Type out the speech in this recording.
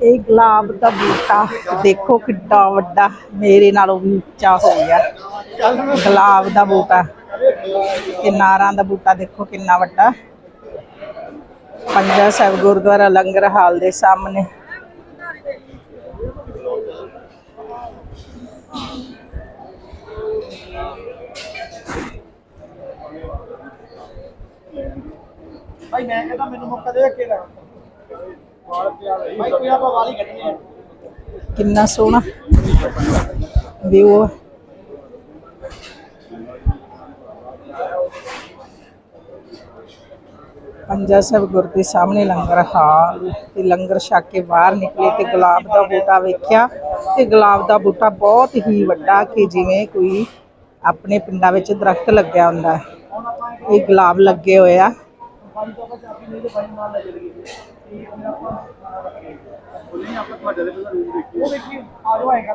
ਇਹ ਗੁਲਾਬ ਦਾ ਬੂਟਾ। ਦੇਖੋ ਕਿੱਡਾ ਵੱਡਾ, ਮੇਰੇ ਨਾਲੋਂ ਵੀ ਉੱਚਾ ਹੋ ਗਿਆ। ਗੁਲਾਬ ਦਾ ਬੂਟਾ। ਤੇ ਨਾਰਾਂ ਦਾ ਬੂਟਾ, ਦੇਖੋ ਕਿੰਨਾ ਵੱਡਾ। ਪੰਜਾ ਸਾਹਿਬ ਗੁਰਦੁਆਰਾ ਲੰਗਰ ਹਾਲ ਦੇ ਸਾਹਮਣੇ। ਭਾਈ, ਮੈਂ ਕਹਿੰਦਾ ਮੈਨੂੰ ਮੌਕਾ ਦੇ ਕੇ ਲੈ ਕਿੰਨਾ ਸੋਹਣਾ ਵਿਊ ਪੰਜਾ ਸਾਹਿਬ ਗੁਰ ਦੇ ਸਾਹਮਣੇ ਲੰਗਰ ਹਾਲ ਤੇ ਲੰਗਰ ਛਕ ਕੇ ਬਾਹਰ ਨਿਕਲੇ ਤੇ ਗੁਲਾਬ ਦਾ ਬੂਟਾ ਵੇਖਿਆ ਤੇ ਗੁਲਾਬ ਦਾ ਬੂਟਾ ਬਹੁਤ ਹੀ ਵੱਡਾ ਕਿ ਜਿਵੇਂ ਕੋਈ ਆਪਣੇ ਪਿੰਡਾਂ ਵਿੱਚ ਦਰਖਤ ਲੱਗਿਆ ਹੁੰਦਾ ਹੈ। ਇਹ ਗੁਲਾਬ ਲੱਗੇ ਹੋਏ ਆ। ਭਾਈ ਤੋਂ ਆਪਾਂ ਚਾਬੀ ਨਹੀਂ ਤੇ ਭਾਈ ਨਾਲ ਲੈ ਚਲੀ ਗਏ ਇਹ ਫਿਰ ਆਪਾਂ ਬੋਲੀ ਆਪਾਂ ਤੁਹਾਡੇ ਦੇ ਰੂਮ ਦੇਖੀ ਉਹ ਦੇਖੀ ਆ ਜਾਓ ਆਏਗਾ।